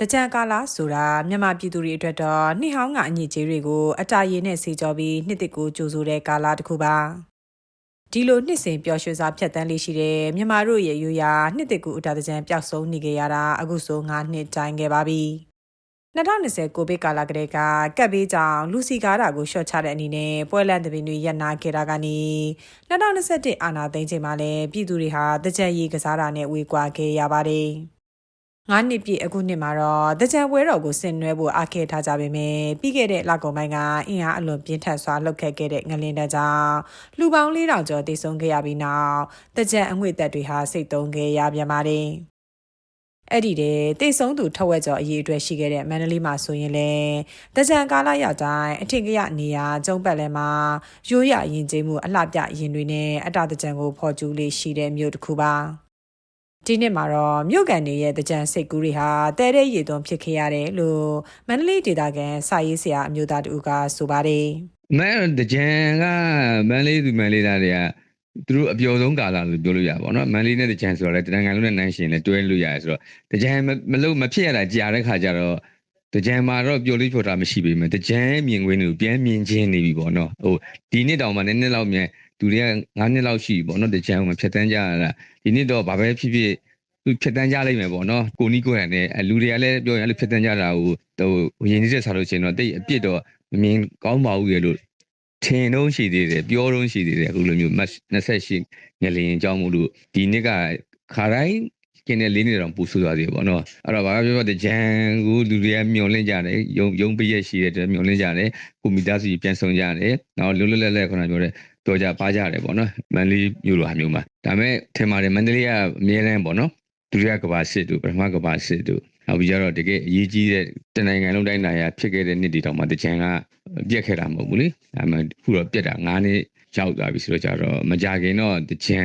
တကြံကာလာဆိုတာမြန်မာပြည်သူတွေအတွက်တော့နှစ်ဟောင်းကအညစ်အကြေးတွေကိုအတာရည်နဲ့ဆေးကြောပြီးနှစ်တစ်ကိုကြိုဆိုတဲ့ကာလာတစ်ခုပါဒီလိုနှစ်စဉ်ပျော်ရွှင်စွာဖြတ်တန်းလေးရှိတဲ့မြန်မာတို့ရဲ့ရိုးရာနှစ်တစ်ကူအတာတကြံပျောက်ဆုံးနေကြရတာအခုဆို9နှစ်တိုင်ခဲ့ပါပြီ2020ကိုဗစ်ကာလကတည်းကကပ်ဘေးကြောင့်လူစီကားတာကိုရှော့ချတဲ့အနေနဲ့ပွဲလန့်သဘင်တွေရပ်နာခဲ့တာကနေ2021အာနာသိန်းချိန်မှာလည်းပြည်သူတွေဟာတကြံရီကစားတာနဲ့ဝေကွာခဲ့ရပါတယ် ငါးနှစ်ပြည့်အခုနှစ်မှာတော့တကြံပွဲတော်ကိုဆင်နွှဲဖို့အားခဲထားကြပေမယ့်ပြီးခဲ့တဲ့လကုန်ပိုင်းကအင်အားအလွန်ပြင်းထန်စွာလှုပ်ခတ်ခဲ့တဲ့ငလင်တကြောင့်လူပေါင်း၄000ကျော်တိတ်ဆုံးခဲ့ရပြီးနောက်တကြံအငွေသက်တွေဟာစိတ်သုံးခဲ့ရပြန်ပါတယ်။အဲ့ဒီတဲ့တိတ်ဆုံးသူထက်ဝက်ကျော်အရေးအတွက်ရှိခဲ့တဲ့မန္တလေးမှာဆိုရင်လေတကြံကာလရောက်တိုင်းအထင်ကရနေရာကျုံပတ်လဲမှာရိုးရရင်ကျေးမှုအလှပြရင်တွေနဲ့အတာတကြံကိုဖော်ကျူးလေးရှိတဲ့မြို့တစ်ခုပါ။ ဒီနှစ်မှာတော့မြို့ကန်တွေရဲ့တကြံစိတ်ကူးတွေဟာတဲတဲ့ရေသွန်းဖြစ်ခဲ့ရတယ်လို့မန္တလေးဒေသခံစာရေးဆရာအမျိုးသားတူကဆိုပါတယ်။မန်တကြံကမန္တလေးသူမန္တလေးသားတွေကသူတို့အပျော်ဆုံးကာလလို့ပြောလို့ရပါဘောနော်မန္တလေးနဲ့တကြံဆိုတော့လည်းတန်ကန်လုံးနဲ့နိုင်ရှင်လည်းတွဲလို့ရတယ်ဆိုတော့တကြံမလို့မဖြစ်ရတာကြာတဲ့ခါကျတော့တကြံမှာတော့ပျော်လေးပျော်တာမရှိပေမဲ့တကြံမြင်ကွင်းတွေကိုပြန်မြင်ချင်းနေပြီပေါ့နော်ဟိုဒီနှစ်တောင်မှနည်းနည်းလောက်မြန် လူတွေက9နှစ်လောက်ရှိပြီပေါ့နော်တကြံကိုမဖြတ်တန်းကြရတာဒီနှစ်တော့ဘာပဲဖြစ်ဖြစ်သူဖြတ်တန်းကြလိမ့်မယ်ပေါ့နော်ကိုနီးကိုရံနဲ့လူတွေကလည်းပြောရင်အဲ့လိုဖြတ်တန်းကြတာကိုဟိုရင်းနှီးတဲ့ဆာလို့ရှင်တော့တိတ်အပြစ်တော့မမြင်ကောင်းပါဘူးရဲ့လို့ထင်တော့ရှိသေးတယ်ပြောတော့ရှိသေးတယ်အခုလိုမျိုး28ငလျင်အကြောင်းမို့လို့ဒီနှစ်ကခါတိုင်းကျင်းတဲ့လေးနေတော့ပူဆူသွားသေးပေါ့နော်အဲ့တော့ဘာပြောပြောတဲ့ဂျန်ကိုလူတွေကမျောလင့်ကြတယ်ယုံယုံပြည့်ရရှိတဲ့မျောလင့်ကြတယ်ကိုမီတာစီပြန်ဆောင်ကြတယ်နောက်လွတ်လွတ်လပ်လပ်ခုနပြောတဲ့ ပြောကြပါကြတယ်ပေါ့နော်မန်လေးမျိုးလိုဟာမျိုးမှာဒါပေမဲ့ထင်ပါတယ်မန္တလေးကအမြဲတမ်းပေါ့နော်ဒုတိယကမ္ဘာစစ်တို့ပထမကမ္ဘာစစ်တို့နောက်ပြီးတော့တကယ်အရေးကြီးတဲ့တနိုင်ငံလုံးတိုင်းနိုင်ရာဖြစ်ခဲ့တဲ့နှစ်တွေတောင်မှတကြံကပြက်ခဲ့တာမဟုတ်ဘူးလေအဲမှခုတော့ပြက်တာ9နှစ်ရောက်သွားပြီဆိုတော့ကြတော့မကြခင်တော့တကြံ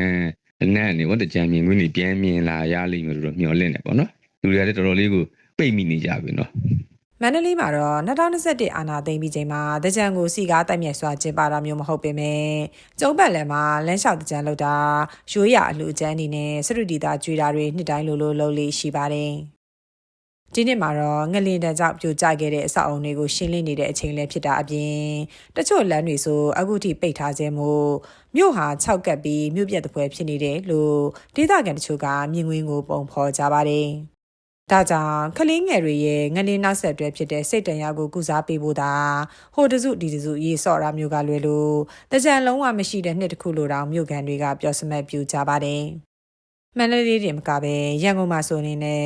အနက်နေဘောတကြံမြင်ကွင်းတွေပြန်မြင်လာရလိမ့်မယ်လို့တော့မျှော်လင့်တယ်ပေါ့နော်လူတွေကလည်းတော်တော်လေးကိုပိတ်မိနေကြပြီနော် မန္တလေးမှာတော့2021အာနာသိမ့်ပြီးချိန်မှာတကြံကိုစီကားတိုက်မြက်စွာကျင်းပတာမျိုးမဟုတ်ပေမဲ့ကျုံပတ်လန်မှာလမ်းလျှောက်တကြံလောက်တာရိုးရအလှအကျန်းအနေနဲ့စရုတီတာကျွေတာတွေနှစ်တိုင်းလိုလိုလှုပ်လေးရှိပါတယ်ဒီနှစ်မှာတော့ငလင်တန်ကြောင့်ပြိုကျခဲ့တဲ့အဆောက်အုံတွေကိုရှင်းလင်းနေတဲ့အချိန်လည်းဖြစ်တာအပြင်တချို့လမ်းတွေဆိုအခုထိပိတ်ထားခြင်းမို့မြို့ဟာ၆ကပ်ပြီးမြို့ပြတ်တပွဲဖြစ်နေတယ်လို့ဒေသခံတချို့ကမြင်ကွင်းကိုပုံဖော်ကြပါတယ်။ ဒါကြောင့်ကလေးငယ်တွေရဲ့ငလင်းနောက်ဆက်တွဲဖြစ်တဲ့စိတ်တန်ရာကိုကုစားပေးဖို့သာဟိုတစုဒီတစုရေးစော့တာမျိုးကလွယ်လို့တကြံလုံးဝမရှိတဲ့နှစ်တစ်ခုလိုတောင်မြို့ကန်တွေကပြောစမတ်ပြူကြပါတယ်။မန္တလေးတင်မကပဲရန်ကုန်မှာဆိုနေနဲ့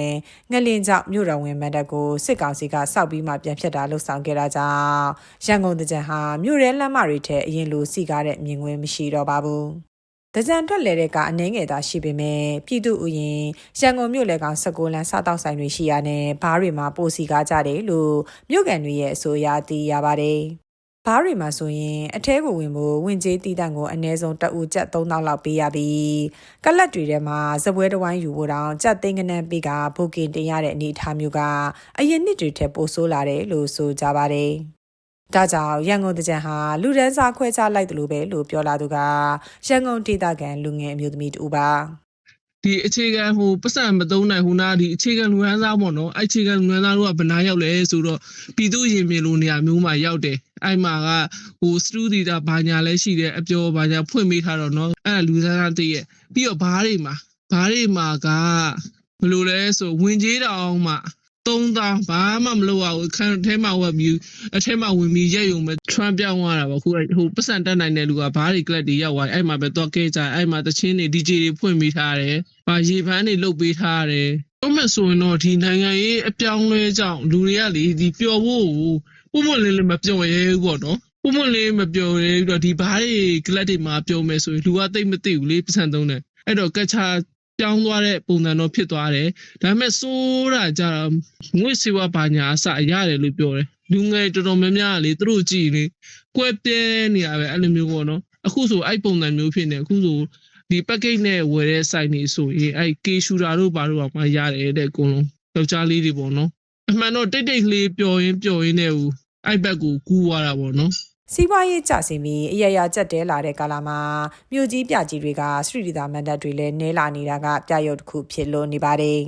ငလင်ကြောင့်မြို့တော်ဝင်မန္တကိုစစ်ကောင်စီကစောက်ပြီးမှပြန်ဖြတ်တာလှုပ်ဆောင်ခဲ့တာကြောင့်ရန်ကုန်တကြံဟာမြို့ရဲလမ်းမတွေထက်အရင်လိုစီကားတဲ့မြင်ကွင်းမရှိတော့ပါဘူး။ တကြံထွက်လဲတဲ့ကအနှင်းငယ်သာရှိပေမဲ့ပြည်သူဥယင်ရန်ကုန်မြို့လေကောင်16လမ်းစားတောက်ဆိုင်တွေရှိရတဲ့ဘားတွေမှာပိုစီကားကြတယ်လို့မြို့ကန်တွေရဲ့အဆိုအရသိရပါတယ်။ဘားတွေမှာဆိုရင်အထဲကိုဝင်ဖို့ဝင်ကြေးတီးတန့်ကိုအနည်းဆုံးတအူကျပ်3000လောက်ပေးရပြီးကလတ်တွေထဲမှာဇပွဲတဝိုင်းယူဖို့တောင်ကျပ်သိန်းကနန်းပေးကဘုတ်ကင်တင်ရတဲ့အနေအထားမျိုးကအရင်နှစ်တွေထက်ပိုဆိုးလာတယ်လို့ဆိုကြပါတယ်။ ဒါကြောင့်ရန်ကုန်တကြံဟာလူဒန်းစားခွဲခြားလိုက်တယ်လို့ပဲလို့ပြောလာသူကရန်ကုန်ဒေသခံလူငယ်အမျိုးသမီးတူပါ။ဒီအခြေခံဟိုပတ်စံမသုံးနိုင်ဟိုနာဒီအခြေခံလူဟန်းစားပေါ့နော်အဲ့အခြေခံလူဟန်းစားတို့ကဘယ်နာရောက်လဲဆိုတော့ပြည်သူရင်မြင်လို့နေရာမျိုးမှာရောက်တယ်အဲ့မှာကဟိုစတူဒီတာဘာညာလဲရှိတယ်အကျော်ဘာညာဖွင့်ပေးထားတော့နော်အဲ့ဒါလူဟန်းစားတည့်ရဲ့ပြီးတော့ဘားတွေမှာဘားတွေမှာကဘယ်လိုလဲဆိုဝင်ကြီးတောင်မှ 3000ဘာမှမလုပ်ရဘူးခန်းထဲမှာဝက်ပြီးအထဲမှာဝင်ပြီးရက်ယုံပဲ Trump ပြောင်းသွားတာပေါ့ခုဟိုပတ်စံတက်နိုင်တဲ့လူကဘားတွေကလပ်တွေရောက်သွားအဲ့မှာပဲတော့ကဲကြအဲ့မှာတချင်းတွေ DJ တွေဖွင့်ပေးထားတယ်။ဗာရေပန်းတွေလုတ်ပေးထားရတယ်။ပြောမယ်ဆိုရင်တော့ဒီနိုင်ငံရေးအပြောင်းလဲကြောင့်လူတွေကလေဒီပျော်ဖို့ကိုပုံမလင်းလေးမပျော်ရဲဘူးပေါ့နော်။ပုံမလင်းမပျော်ရဲဘူးတော့ဒီဘားတွေကလပ်တွေမှာပျော်မယ်ဆိုရင်လူကသိမ့်မသိဘူးလေပတ်စံသုံးတယ်။အဲ့တော့ကက်ချာ ပြောင်းသွားတဲ့ပုံစံတော့ဖြစ်သွားတယ်။ဒါပေမဲ့စိုးတာကြတော့ငွေစီဝါဘာညာအစရတယ်လို့ပြောတယ်။လူငယ်တော်တော်များများကလေသူတို့ကြည့်လေကွဲပြဲနေရပဲအဲ့လိုမျိုးပေါ့နော်။အခုဆိုအဲ့ပုံစံမျိုးဖြစ်နေအခုဆိုဒီ package နဲ့ဝယ်တဲ့ site နေဆိုရင်အဲ့ K shooter တို့ဘာတို့ကမှရတယ်တဲ့အကုန်လုံးယောက်ျားလေးတွေပေါ့နော်အမှန်တော့တိတ်တိတ်လေးပျော်ရင်းပျော်ရင်းနဲ့ဟိုအဲ့ဘက်ကိုကူးသွားတာပေါ့နော် စီးပွားရေးကျဆင်းပြီးအရရကြက်တဲလာတဲ့ကာလမှာမြို့ကြီးပြကြီးတွေကစထရီတာမန်ဒတ်တွေလည်းနဲလာနေတာကပြရုပ်တစ်ခုဖြစ်လို့နေပါတယ်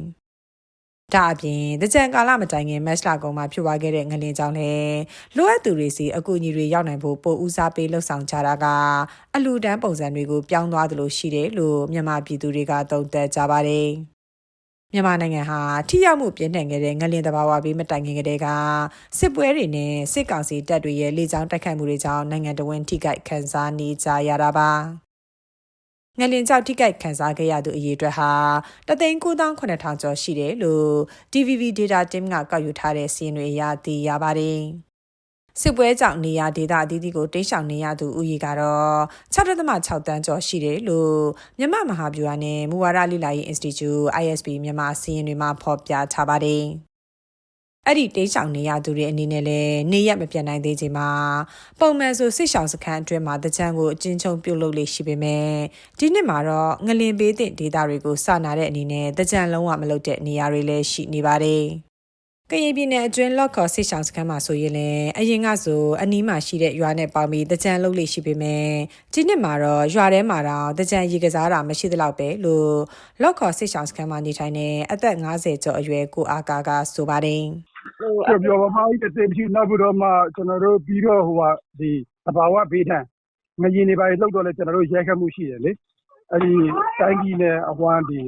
ဒါအပြင်တကြံကာလမတိုင်ခင်မက်စလာကုံမှာဖြစ်သွားခဲ့တဲ့ငလင်ကြောင့်လည်းလိုအပ်သူတွေစီအကူအညီတွေရောက်နိုင်ဖို့ပိုဦးစားပေးလှုပ်ဆောင်ကြတာကအလူတန်းပုံစံတွေကိုပြောင်းသွားသလိုရှိတယ်လို့မြန်မာပြည်သူတွေကသုံးသပ်ကြပါတယ်။ မြန်မာနိုင်ငံဟာထိရောက်မှုပြင်းထန်ခဲ့တဲ့ငလင်တဘာဝဘေးမတိုင်ခင်ကတည်းကစစ်ပွဲတွေနဲ့စစ်ကောင်စီတပ်တွေရဲ့လေကြောင်းတိုက်ခိုက်မှုတွေကြောင့်နိုင်ငံတော်ဝန်ထိခိုက်ခံစားနေကြရတာပါ။ငလင်ကြောက်ထိခိုက်ခံစားခဲ့ရသူအရေအတွက်ဟာ3,900ကျော်ရှိတယ်လို့ TVB Data Team ကကောက်ယူထားတဲ့စီးရင်တွေအရသိရပါတယ်။ စစ်ပွဲကြောင့်နေရာဒေသအသီးသီးကိုတိတ်ရှောင်နေရသူဥယျာကတော့6.6တန်းကျော်ရှိတယ်လို့မြမမဟာဗျူဟာနဲ့မူဝါဒလိလာရေး Institute ISB မြန်မာစီးရင်တွေမှာဖော်ပြထားပါတယ်။အဲ့ဒီတိတ်ဆောင်နေရသူတွေအနေနဲ့လည်းနေရက်မပြတ်နိုင်သေးချိန်မှာပုံမှန်ဆိုစစ်ဆောင်စခန်းအတွင်းမှာတကြံကိုအချင်းချင်းပြုတ်လုပ်လေးရှိပေမဲ့ဒီနှစ်မှာတော့ငလင်ပေးတဲ့ဒေတာတွေကိုစနာတဲ့အနေနဲ့တကြံလုံးဝမလုပ်တဲ့နေရာတွေလည်းရှိနေပါတယ် ကရင်ပြည်နယ်အတွင်းလော့ခေါ်စစ်ဆောင်စခန်းမှာဆိုရင်လည်းအရင်ကဆိုအနီးမှာရှိတဲ့ရွာနဲ့ပေါင်းပြီးတကြံလုံးလေးရှိပေမဲ့ဒီနှစ်မှာတော့ရွာထဲမှာတော့တကြံရေကစားတာမရှိသလောက်ပဲလို့လော့ခေါ်စစ်ဆောင်စခန်းမှာနေထိုင်တဲ့အသက်50ကျော်အရွယ်ကိုအာကာကဆိုပါတယ်ဟိုပြောပါမကြီးတဲ့မရှိနောက်ပြီးတော့မှကျွန်တော်တို့ပြီးတော့ဟိုဟာဒီသဘာဝဘေးထန်ငရင်တွေပါလောက်တော့လဲကျွန်တော်တို့ရိုက်ခတ်မှုရှိတယ်လေအဲ့ဒီတိုင်းပြည်နဲ့အဝမ်းဒီ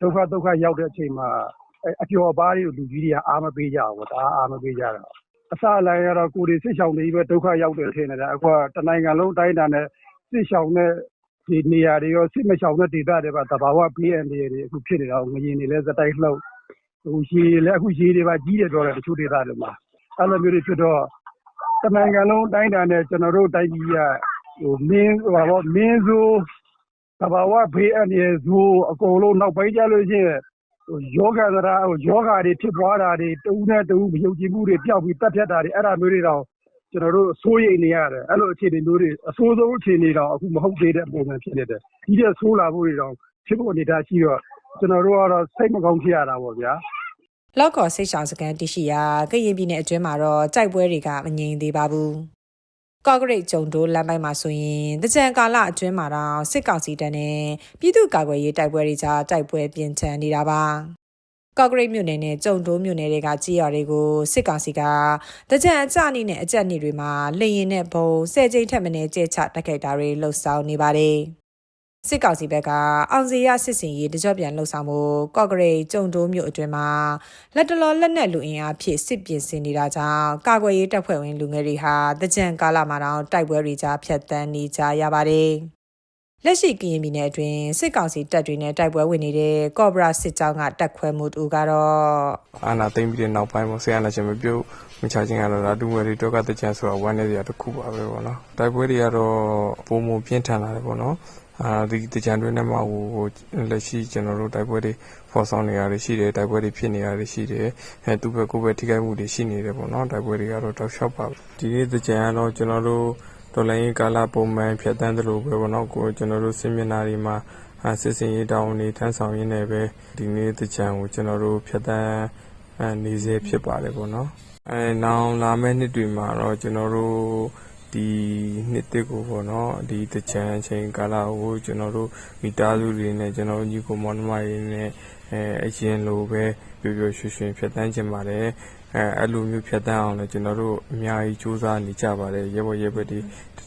ဒုက္ခဒုက္ခရောက်တဲ့အချိန်မှာ အကျော်ပါးတွေကိုလူကြီးတွေကအားမပေးကြဘူးဒါအားမပေးကြတာအစအလိုက်ကတော့ကိုယ်တွေစစ်ဆောင်တွေပဲဒုက္ခရောက်တယ်ထင်တယ်အခုကတနိုင်ငံလုံးတိုင်းတာနဲ့စစ်ဆောင်တဲ့ဒီနေရာတွေရောစစ်မဆောင်တဲ့ဒေသတွေပါသဘာဝဘေးအန္တရာယ်တွေအခုဖြစ်နေတာငရင်တွေလည်းစတိုက်လှုပ်ဟိုရေလည်းအခုရေတွေပါကြီးတယ်ပြောတယ်တချို့ဒေသတွေမှာအဲ့လိုမျိုးတွေဖြစ်တော့တနိုင်ငံလုံးတိုင်းတာနဲ့ကျွန်တော်တို့တိုင်းပြည်ကဟိုမင်းဟိုပါဘောမင်းစိုးသဘာဝဘေးအန္တရာယ်ဇိုးအကုန်လုံးနောက်ပိုင်းကျလို့ရှိရင်ဟိုယောဂသ ရာဟိုယောဂတွေဖြစ်ပွားတာတွေတူနဲ့တူမယုံကြည်မှုတွေပျောက်ပြီးတက်ဖြတ်တာတွေ အဲ့ဒါမျိုးတွေတော့ကျွန်တော်တို့ စိုးရိမ်နေရတယ် အဲ့လိုအခြေအနေမျိုးတွေ အဆိုးဆုံးအခြေအနေတော့အခုမဟုတ်သေးတဲ့ပုံစံ ဖြစ်နေတယ် ဒီတဲ့ဆိုးလာဖို့တွေတော့ဖြစ်ဖို့နေတာရှိတော့ ကျွန်တော်တို့ကတော့ စိတ်မကောင်းဖြစ်ရတာပေါ့ဗျာ လောက်ကော်စိတ်ရှောင်စကန်တရှိရာ ကရင်ပြည်နယ်အတွင်းမှာတော့ကြိုက်ပွဲတွေက မငြိမ်သေးပါဘူး။ ကော့ဂရိတ်ဂျုံတိုးလမ်းပိုင်းမှာဆိုရင်တကြံကာလအတွင်းမှာတော့စစ်ကောင်စီတပ်နဲ့ပြည်သူ့ကာကွယ်ရေးတိုက်ပွဲတွေကြားတိုက်ပွဲပြင်းထန်နေတာပါ။ကော့ဂရိတ်မြို့နယ်နဲ့ကြုံတိုးမြို့နယ်တွေကကြီးရွာတွေကိုစစ်ကောင်စီကတကြံအကြနေနဲ့အကြက်နေတွေမှာလေရင်နဲ့ဘုံဆယ်ကျိန်းထက်မင်းကျဲချတိုက်ခိုက်တာတွေလှုပ်ဆောင်နေပါတယ်။ စစ်ကောင်စီဘက်ကအောင်စီရစစ်စင်ရေးတကြော့ပြန်လှုပ်ဆောင်မှုကော့ဂရိတ်ကျုံတိုးမြို့အတွင်းမှာလက်တလောလက်နက်လူအင်အားဖြင့်စစ်ပြင်ဆင်နေတာကြောင့်ကာကွယ်ရေးတပ်ဖွဲ့ဝင်လူငယ်တွေဟာတကြံကာလမှာတော့တိုက်ပွဲတွေကြားဖျက်ဆီးနေကြရပါတယ်။လက်ရှိကရင်ပြည်နယ်အတွင်းစစ်ကောင်စီတပ်တွေနဲ့တိုက်ပွဲဝင်နေတဲ့ကော့ဘရာစစ်ကြောင်းကတက်ခွဲမှုတူကတော့အာနာသိမ့်ပြီးတဲ့နောက်ပိုင်းမှာဆရာနာရှင်မပြုတ်မချခြင်းကတော့ဒါဒူဝယ်တွေတော့ကတကြံဆိုတာဝမ်းနေစရာတစ်ခုပါပဲပေါ့နော်တိုက်ပွဲတွေကတော့ပုံမပြင်းထန်လာတယ်ပေါ့နော် အာဒီတကြံတွေနဲ့မှဟိုဟိုလက်ရှိကျွန်တော်တို့တိုက်ပွဲတွေဖော်ဆောင်နေရတယ်ရှိတယ်တိုက်ပွဲတွေဖြစ်နေရတယ်ရှိတယ်အဲသူပဲကိုယ်ပဲထိခိုက်မှုတွေရှိနေတယ်ပေါ့နော်တိုက်ပွဲတွေကတော့တောက်လျှောက်ပါဒီနေ့တကြံကတော့ကျွန်တော်တို့တော်လိုင်းကာလာပုံမှန်ဖြတ်တန်းသလိုပဲပေါ့နော်ကိုကျွန်တော်တို့စစ်မျက်နှာတွေမှာအာစစ်စင်ရေးတောင်းနေထမ်းဆောင်ရင်းနဲ့ပဲဒီနေ့တကြံကိုကျွန်တော်တို့ဖြတ်တန်းအဲနေစေဖြစ်ပါတယ်ပေါ့နော်အဲနောင်လာမယ့်နှစ်တွေမှာတော့ကျွန်တော်တို့ ဒီနှစ်တစ်ကိုပေါ့နော်ဒီတချမ်းချိန်ကာလကိုကျွန်တော်တို့မိသားစုတွေနဲ့ကျွန်တော်ညီကိုမောင်နှမတွေနဲ့အဲအရင်လိုပဲပျော်ပျော်ရွှင်ရွှင်ဖြတ်တန်းခြင်းပါတယ်အဲအဲ့လိုမျိုးဖြတ်တန်းအောင်လည်းကျွန်တော်တို့အများကြီးစူးစမ်းနေကြပါတယ်ရဲဘော်ရဲဘက်တွေ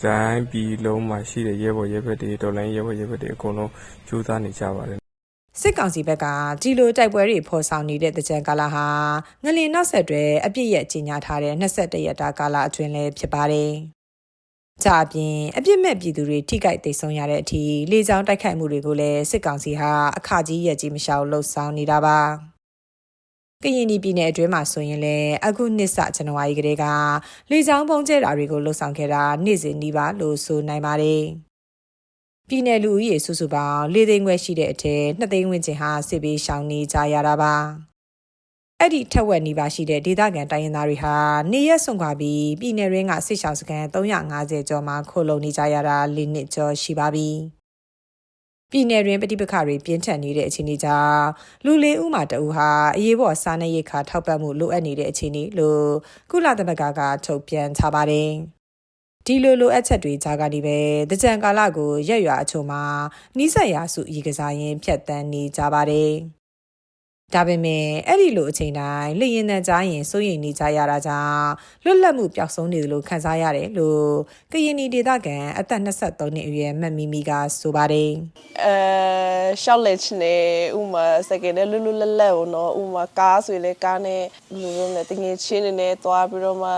တိုင်းပြည်လုံးမှာရှိတဲ့ရဲဘော်ရဲဘက်တွေတော်လိုင်းရဲဘော်ရဲဘက်တွေအကုန်လုံးစူးစမ်းနေကြပါတယ်စစ်ကောင်စီဘက်ကဒီလိုတိုက်ပွဲတွေဖော်ဆောင်နေတဲ့တကြံကာလဟာငလင်နောက်ဆက်တွဲအပြစ်ရဲ့ကြီးညာထားတဲ့22ရက်တာကာလအတွင်းလည်းဖြစ်ပါတယ်။ ကြအပြင်အပြစ်မဲ့ပြည်သူတွေထိခိုက်ဒေဆုံးရတဲ့အထိလေကြောင်းတိုက်ခိုက်မှုတွေကိုလည်းစစ်ကောင်စီဟာအခကြီးရက်ကြီးမရှောင်လှုပ်ဆောင်နေတာပါ။ကရင်ပြည်နယ်အတွင်းမှာဆိုရင်လည်းအခုနှစ်စဇန်နဝါရီကတည်းကလေကြောင်းပုံကျဲတာတွေကိုလှုပ်ဆောင်ခဲ့တာနေ့စဉ်နှီးပါလို့ဆိုနိုင်ပါတယ်။ပြည်နယ်လူဦးရေစုစုပေါင်း၄သိန်းခွဲရှိတဲ့အထက်၂သိန်းဝန်းကျင်ဟာစစ်ပေးရှောင်နေကြရတာပါ အဲ့ဒီထက်ဝက်နီးပါးရှိတဲ့ဒေသခံတိုင်းရင်းသားတွေဟာနေရက်ဆွန်ခွာပြီးပြည်နယ်ရင်းကစစ်ရှောင်စခန်း350ကျော်မှခိုလုံနေကြရတာ၄နှစ်ကျော်ရှိပါပြီပြည်နယ်တွင်ပဋိပက္ခတွေပြင်းထန်နေတဲ့အခြေအနေကြောင့်လူလေးဦးမှတအူဟာအရေးပေါ်စားနပ်ရိက္ခာထောက်ပံ့မှုလိုအပ်နေတဲ့အခြေအနေလို့ကုလသမဂ္ဂကထုတ်ပြန်ထားပါတယ်။ဒီလိုလိုအပ်ချက်တွေကြားကနေပဲတကြံကာလကိုရက်ရွာအချို့မှာနီးစပ်ရာစုရီကစားရင်ဖြတ်တန်းနေကြပါတယ် ဒါပေမဲ့အဲ့ဒီလိုအချိန်တိုင်းလျင်တန်းကြားရင်စိုးရိမ်နေကြရတာကြောင့်လွတ်လပ်မှုပျောက်ဆုံးနေတယ်လို့ခန်းစားရတယ်လို့ကရင်နီဒေသခံအသက်23နှစ်အရွယ်မတ်မီမီကဆိုပါတယ်အဲရှောက်လက်ချင်တယ်ဥမာစကယ်နဲ့လွတ်လွတ်လပ်လပ်ပေါ့နော်ဥမာကားဆိုရင်လည်းကားနဲ့လူလုံးနဲ့တငယ်ချင်းနေနဲ့သွားပြီးတော့မှ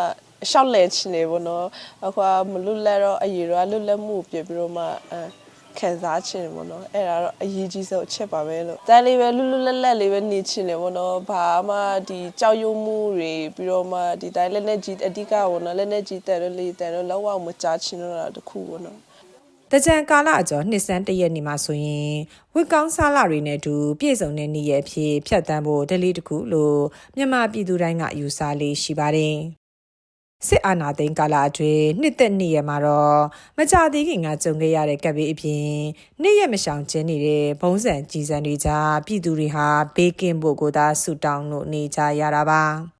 ရှောက်လက်ချင်တယ်ပေါ့နော်အခုကမလွတ်လပ်တော့အရေးတော့လွတ်လပ်မှုပြပြီးတော့မှအဲ ခံစားချင်တယ်ပေါ့နော်အဲ့ဒါတော့အရေးကြီးဆုံးအချက်ပါပဲလို့ဒါလေးပဲလွတ်လွတ်လပ်လပ်လေးပဲနေချင်တယ်ပေါ့နော်ဘာမှဒီကြောက်ရွံ့မှုတွေပြီးတော့မှဒီတိုင်းလက်နဲ့ကြီးအဓိကပေါ့နော်လက်နဲ့ကြီးတယ်လို့လေးတယ်လို့လောက်အောင်မကြားချင်တော့တာတခုပေါ့နော်တကြံကာလအကျော်နှစ်စန်းတရက်နေမှာဆိုရင်ဝစ်ကောင်းစားလာတွေနဲ့အတူပြည့်စုံတဲ့နေ့ရက်အဖြစ်ဖြတ်တန်းဖို့ဒလေးတစ်ခုလို့မြန်မာပြည်သူတိုင်းကယူဆလေးရှိပါတယ် စစ်အာဏာသိမ်းကာလအတွင်းနှစ်သက်နေ့ရက်မှာတော့မကြသေးခင်ကကြုံခဲ့ရတဲ့ကပ်ဘေးအပြင်နေ့ရက်မရှောင်ကျင်းနေတဲ့ဘုံစံကြီးစံတွေကြားပြည်သူတွေဟာဘေးကင်းဖို့ကိုသာဆုတောင်းလို့နေကြရတာပါ